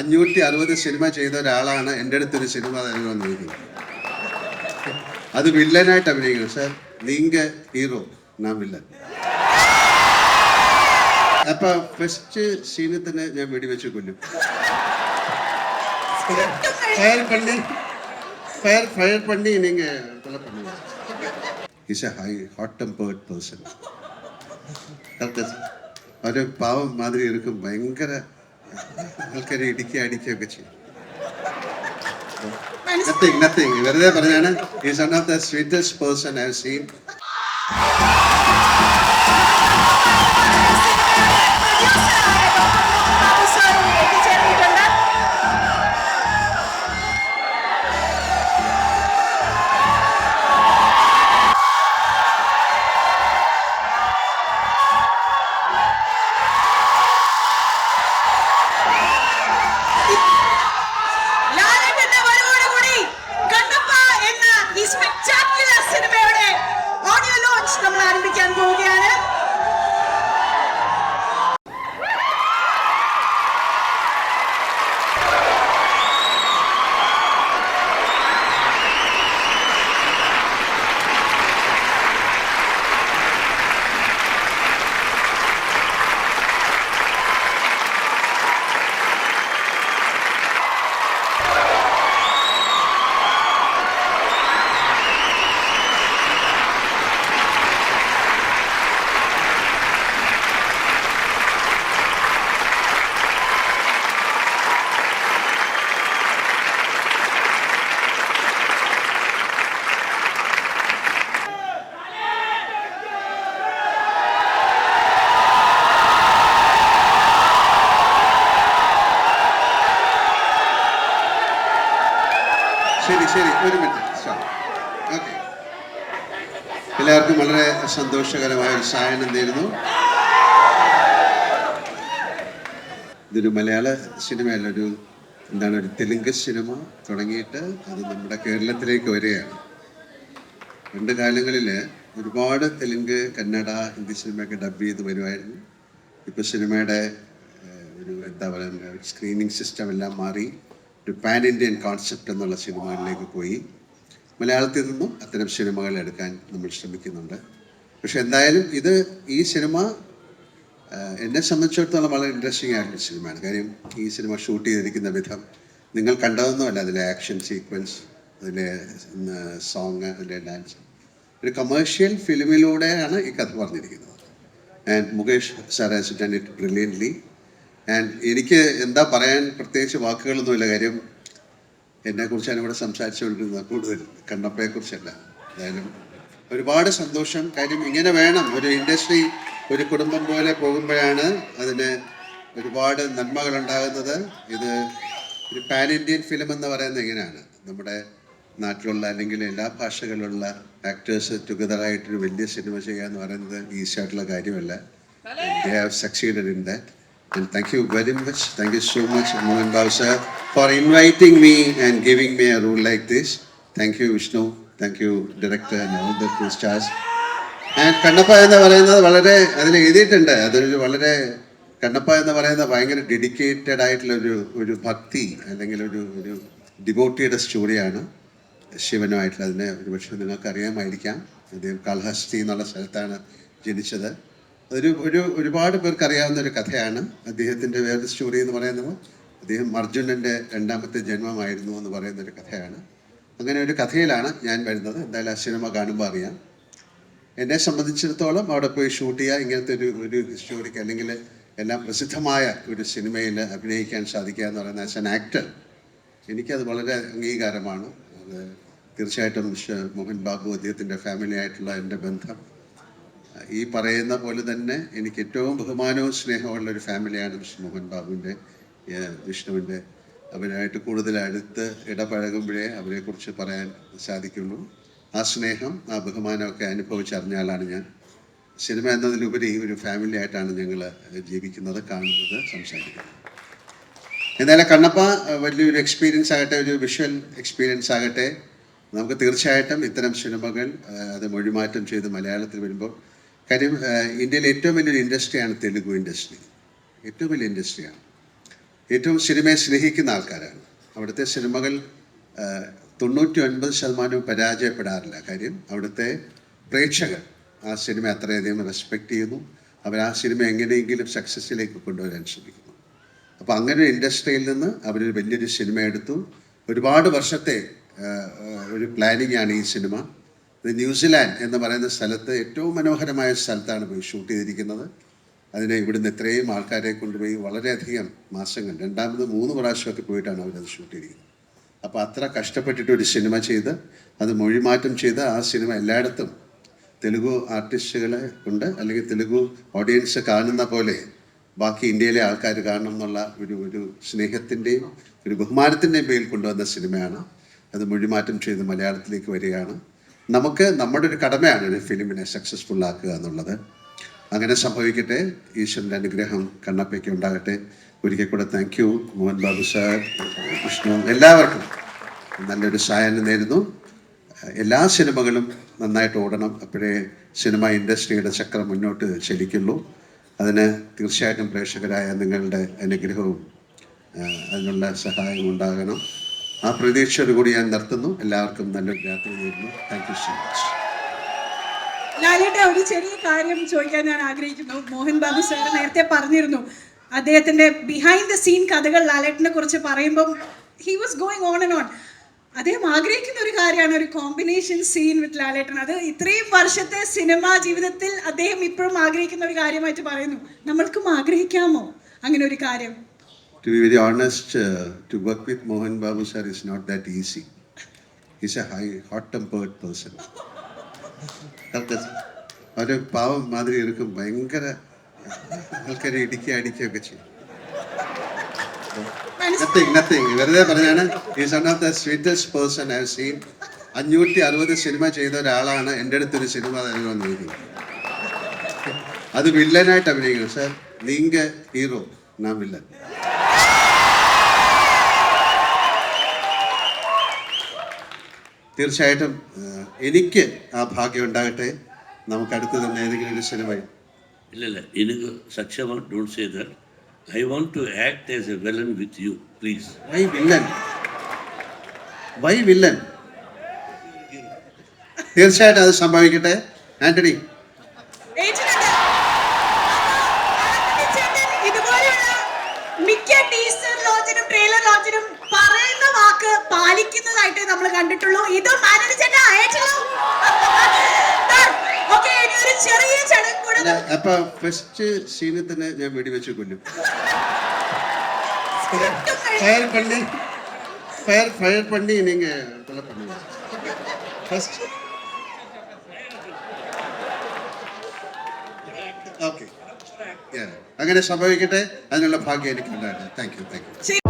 അഞ്ഞൂറ്റി അറുപത് സിനിമ ചെയ്ത ഒരാളാണ് എന്റെ അടുത്ത് ഒരു സിനിമ തരുന്നത് വന്നിരിക്കുന്നത്. അത് വില്ലനായിട്ട് അഭിനയിക്കുന്നു. സാർ നിങ്ക ഹീറോ ഞാൻ വില്ലൻ. അപ്പൊ ഫസ്റ്റ് സീനിൽ തന്നെ ഞാൻ വെടിവെച്ച് കൊല്ലും. ഫയർ പണ്ണി ഫയർ ഫയർ പണ്ണി നിങ്ങൾ is a high hot tempered person അവരെ പാവം മാതിരി എടുക്കും ഭയങ്കര ആൾക്കാരെ ഇടിക്കുക അടിക്കുകയൊക്കെ ചെയ്യും നത്തിങ് നത്തിങ് വെറുതെ പറഞ്ഞാണ് is one of the sweetest person I എല്ലാവർക്കും വളരെ സന്തോഷകരമായ ഒരു സായനം നേരുന്നു ഇതൊരു മലയാള സിനിമയല്ല ഒരു എന്താണ് ഒരു തെലുങ്ക് സിനിമ തുടങ്ങിയിട്ട് അത് നമ്മുടെ കേരളത്തിലേക്ക് വരികയാണ്. രണ്ട് കാലങ്ങളിൽ ഒരുപാട് തെലുങ്ക് കന്നഡ ഹിന്ദി സിനിമയൊക്കെ ഡബ് ചെയ്ത് വരുമായിരുന്നു. ഇപ്പോൾ സിനിമയുടെ ഒരു എന്താ പറയുക സ്ക്രീനിങ് സിസ്റ്റം എല്ലാം മാറി ഒരു പാൻ ഇന്ത്യൻ കോൺസെപ്റ്റ് എന്നുള്ള സിനിമകളിലേക്ക് പോയി. മലയാളത്തിൽ നിന്നും അത്തരം സിനിമകൾ എടുക്കാൻ നമ്മൾ ശ്രമിക്കുന്നുണ്ട്. പക്ഷെ എന്തായാലും ഇത് ഈ സിനിമ എന്നെ സംബന്ധിച്ചിടത്തോളം വളരെ ഇൻട്രസ്റ്റിംഗ് ആയിട്ടുള്ള സിനിമയാണ്. കാര്യം ഈ സിനിമ ഷൂട്ട് ചെയ്തിരിക്കുന്ന വിധം നിങ്ങൾ കണ്ടതൊന്നുമല്ല. അതിലെ ആക്ഷൻ സീക്വൻസ് അതിലെ സോങ് അതിലെ ഡാൻസ് ഒരു കമേഴ്ഷ്യൽ ഫിലിമിലൂടെയാണ് ഈ കഥ പറഞ്ഞിരിക്കുന്നത്. And Mukesh sir has done it brilliantly and എനിക്ക് എന്താ പറയാൻ പ്രത്യേകിച്ച് വാക്കുകളൊന്നുമില്ല. കാര്യം എന്നെക്കുറിച്ചാണ് ഇവിടെ സംസാരിച്ചുകൊണ്ടിരുന്നത് കൂടുതൽ കണ്ണപ്പയെക്കുറിച്ചല്ല. എന്തായാലും ഒരുപാട് സന്തോഷം. കാര്യം ഇങ്ങനെ വേണം. ഒരു ഇൻഡസ്ട്രി ഒരു കുടുംബം പോലെ പോകുമ്പോഴാണ് അതിന് ഒരുപാട് നന്മകൾ ഉണ്ടാകുന്നത് ഇത് ഒരു പാൻ ഇന്ത്യൻ ഫിലിം എന്ന് പറയുന്നത് എങ്ങനെയാണ് നമ്മുടെ നാട്ടിലുള്ള അല്ലെങ്കിൽ എല്ലാ ഭാഷകളിലുള്ള ആക്ടേഴ്സ് ടുഗദറായിട്ടൊരു വലിയ സിനിമ ചെയ്യുക എന്ന് പറയുന്നത് ഈസി ആയിട്ടുള്ള കാര്യമല്ല. they have succeeded in that. And thank you very much. Thank you so much, Mohan Bhav sir, for inviting me and giving me a role like this. Thank you, Vishnu. Thank you, director and all the two stars. And Kannappa എന്ന് പറയുന്നത് വളരെ അതിൽ എഴുതിയിട്ടുണ്ട് അതൊരു വളരെ കണ്ണപ്പ എന്ന് പറയുന്നത് ഭയങ്കര ഡെഡിക്കേറ്റഡ് ആയിട്ടുള്ള ഒരു ഒരു ഭക്തി അല്ലെങ്കിൽ ഒരു ഒരു ഡിവോട്ടിയുടെ സ്റ്റോറിയാണ് ശിവനുമായിട്ടുള്ള അതിനെ ഒരുപക്ഷെ നിങ്ങൾക്ക് അറിയാമായിരിക്കാം അദ്ദേഹം കാളഹസ്തി എന്നുള്ള സ്ഥലത്താണ് ജനിച്ചത് അതൊരു ഒരു ഒരുപാട് പേർക്ക് അറിയാവുന്ന ഒരു കഥയാണ് അദ്ദേഹത്തിന്റെ വേറൊരു സ്റ്റോറി എന്ന് പറയുന്നത്. അദ്ദേഹം അർജുനന്റെ രണ്ടാമത്തെ ജന്മമായിരുന്നു എന്ന് പറയുന്ന ഒരു കഥയാണ്. അങ്ങനെ ഒരു കഥയിലാണ് ഞാൻ വരുന്നത്. എന്തായാലും ആ സിനിമ കാണുമ്പോൾ അറിയാം. എന്നെ സംബന്ധിച്ചിടത്തോളം അവിടെ പോയി ഷൂട്ട് ചെയ്യുക ഇങ്ങനത്തെ ഒരു ഒരു ഹിസ്റ്റോറിക്ക് അല്ലെങ്കിൽ എല്ലാം പ്രസിദ്ധമായ ഒരു സിനിമയിൽ അഭിനയിക്കാൻ സാധിക്കുക എന്ന് പറയുന്ന ആസ് എൻ ആക്ടർ എനിക്കത് വളരെ അംഗീകാരമാണ്. അത് തീർച്ചയായിട്ടും മോഹൻ ബാബു അദ്ദേഹത്തിന്റെ ഫാമിലി ആയിട്ടുള്ള എന്റെ ബന്ധം. ഈ പറയുന്ന പോലെ തന്നെ എനിക്ക് ഏറ്റവും ബഹുമാനവും സ്നേഹമുള്ള ഒരു ഫാമിലിയാണ് മിസ്റ്റർ മോഹൻ ബാബുവിന്റെ വിഷ്ണുവിന്റെ. അവരായിട്ട് കൂടുതൽ അടുത്ത് ഇടപഴകുമ്പോഴേ അവരെക്കുറിച്ച് പറയാൻ സാധിക്കുള്ളൂ. ആ സ്നേഹം ആ ബഹുമാനമൊക്കെ അനുഭവിച്ചറിഞ്ഞ ആളാണ് ഞാൻ. സിനിമ എന്നതിലുപരി ഒരു ഫാമിലി ആയിട്ടാണ് ഞങ്ങൾ ജീവിക്കുന്നത് കാണുന്നത് സംസാരിക്കുന്നത്. എന്തായാലും കണ്ണപ്പ വലിയൊരു എക്സ്പീരിയൻസ് ആകട്ടെ ഒരു വിഷ്വൽ എക്സ്പീരിയൻസ് ആകട്ടെ. നമുക്ക് തീർച്ചയായിട്ടും ഇത്തരം സിനിമകൾ അത് മൊഴിമാറ്റം ചെയ്ത് മലയാളത്തിൽ വരുമ്പോൾ കാര്യം ഇന്ത്യയിൽ ഏറ്റവും വലിയൊരു ഇൻഡസ്ട്രിയാണ് തെലുഗു ഇൻഡസ്ട്രി. ഏറ്റവും വലിയ ഇൻഡസ്ട്രിയാണ്. ഏറ്റവും സിനിമയെ സ്നേഹിക്കുന്ന ആൾക്കാരാണ്. അവിടുത്തെ സിനിമകൾ തൊണ്ണൂറ്റി ഒൻപത് ശതമാനവും പരാജയപ്പെടാറില്ല. കാര്യം അവിടുത്തെ പ്രേക്ഷകർ ആ സിനിമ അത്രയധികം റെസ്പെക്റ്റ് ചെയ്യുന്നു. അവർ ആ സിനിമ എങ്ങനെയെങ്കിലും സക്സസ്സിലേക്ക് കൊണ്ടുവരാൻ ശ്രമിക്കുന്നു. അപ്പോൾ അങ്ങനെ ഒരു ഇൻഡസ്ട്രിയിൽ നിന്ന് അവരൊരു വലിയൊരു സിനിമ എടുത്തു. ഒരുപാട് വർഷത്തെ ഒരു പ്ലാനിങ്ങാണ് ഈ സിനിമ. ന്യൂസിലാൻഡ് എന്ന് പറയുന്ന സ്ഥലത്ത് ഏറ്റവും മനോഹരമായ സ്ഥലത്താണ് പോയി ഷൂട്ട് ചെയ്തിരിക്കുന്നത്. അതിനെ ഇവിടുന്ന് ഇത്രയും ആൾക്കാരെ കൊണ്ടുപോയി വളരെയധികം മാസങ്ങൾ രണ്ടാമത് മൂന്ന് പ്രാവശ്യമൊക്കെ പോയിട്ടാണ് അവരത് ഷൂട്ട് ചെയ്തിരിക്കുന്നത്. അപ്പോൾ അത്ര കഷ്ടപ്പെട്ടിട്ട് ഒരു സിനിമ ചെയ്ത് അത് മൊഴിമാറ്റം ചെയ്ത് ആ സിനിമ എല്ലായിടത്തും തെലുഗു ആർട്ടിസ്റ്റുകളെ കൊണ്ട് അല്ലെങ്കിൽ തെലുഗു ഓഡിയൻസ് കാണുന്ന പോലെ ബാക്കി ഇന്ത്യയിലെ ആൾക്കാർ കാണണം എന്നുള്ള ഒരു ഒരു സ്നേഹത്തിന്റെയും ഒരു ബഹുമാനത്തിന്റെയും പേരിൽ കൊണ്ടുവന്ന സിനിമയാണ്. അത് മൊഴിമാറ്റം ചെയ്ത് മലയാളത്തിലേക്ക് വരികയാണ്. നമുക്ക് നമ്മുടെ ഒരു കടമയാണ് ഒരു ഫിലിമിനെ സക്സസ്ഫുൾ ആക്കുക എന്നുള്ളത്. അങ്ങനെ സംഭവിക്കട്ടെ. ഈശ്വരന്റെ അനുഗ്രഹം കണ്ണപ്പയ്ക്ക് ഉണ്ടാകട്ടെ. ഒരിക്കൽ കൂടെ thank you Mohan Babu sir Vishnu എല്ലാവർക്കും നല്ലൊരു സഹായം നേരുന്നു. എല്ലാ സിനിമകളും നന്നായിട്ട് ഓടണം. അപ്പോഴേ സിനിമ ഇൻഡസ്ട്രിയുടെ ചക്രം മുന്നോട്ട് ചലിക്കുള്ളൂ. അതിന് തീർച്ചയായിട്ടും പ്രേക്ഷകരായ നിങ്ങളുടെ അനുഗ്രഹവും അതിനുള്ള സഹായവും ഉണ്ടാകണം. ആ പ്രതീക്ഷയോടുകൂടി ഞാൻ നിർത്തുന്നു. എല്ലാവർക്കും നല്ലൊരു രാത്രി നേരുന്നു. താങ്ക് യു സോ മച്ച് ലാലേട്ട ഒരു ചെറിയ കാര്യം ചോദിക്കാൻ ഞാൻ ആഗ്രഹിക്കുന്നു. മോഹൻ ബാബു സാർ നേരത്തെ പറഞ്ഞിരുന്നു. അദ്ദേഹത്തിന്റെ ബിഹൈൻഡ് ദ സീൻ കഥകൾ ലാലേട്ടനെ കുറിച്ച് പറയുമ്പം he was going on and on അദ്ദേഹം ആഗ്രഹിക്കുന്ന ഒരു കാര്യമാണ് ഒരു കോമ്പിനേഷൻ സീൻ വിത്ത് ലാലേട്ടൻ. അത് ഇത്രയും വർഷത്തെ സിനിമാ ജീവിതത്തിൽ അദ്ദേഹം ഇപ്പോഴും ആഗ്രഹിക്കുന്ന ഒരു കാര്യമായിട്ട് പറയുന്നു. നമ്മൾക്കും ആഗ്രഹിക്കാമോ? അങ്ങനെ ഒരു കാര്യം. To be very honest, uh, to work with Mohan Babu sir is not that easy. He's a high, hot-tempered person. ഒരു പാവം മാതിരി എടുക്കും ഭയങ്കര ആൾക്കാരെ ഇടിക്കുക അടിക്കുകയൊക്കെ ചെയ്യും. നത്തിങ് നത്തിങ് വെറുതെ പറഞ്ഞാണ് is one of the sweetest person I seen അഞ്ഞൂറ്റി അറുപത് സിനിമ ചെയ്ത ഒരാളാണ് എന്റെ അടുത്തൊരു സിനിമ തന്നെ വന്നിരിക്കുന്നത്. അത് വില്ലനായിട്ട് അഭിനയിക്കണം സാർ നീങ്ക ഹീറോ നാം വില്ലൻ. തീർച്ചയായിട്ടും എനിക്ക് ആ ഭാഗ്യം ഉണ്ടാകട്ടെ. നമുക്ക് അടുത്ത് തന്നെ ഏതെങ്കിലും ഒരു സിനിമ ഇല്ലല്ല എനിക്ക് Sakshama don't say that I want to act as a villain with you please why villain why villain തീർച്ചയായിട്ടും അത് സംഭവിക്കട്ടെ. ആന്റണി ആയിട്ട് നമ്മൾ കണ്ടിട്ടുള്ളൂ. ഇത് മാനേജറ്റാ അയച്ചോ ഓക്കേ ഇനി ഒരു ചെറിയ ചടങ്ങ് കൂടെ അപ്പൊ ഫസ്റ്റ് സീനിൽ തന്നെ ഞാൻ വെടിവെച്ച് കൊല്ലും. ഫയർ പണ്ണി ഫയർ ഫയർ പണ്ണി നിങ്ങൾ കൊല പള്ളി. ഫസ്റ്റ് ഓക്കെ അങ്ങനെ സംഭവിക്കട്ടെ. അതിനുള്ള ഭാഗ്യം എനിക്കുണ്ടായിരുന്നു താങ്ക് യു താങ്ക് യു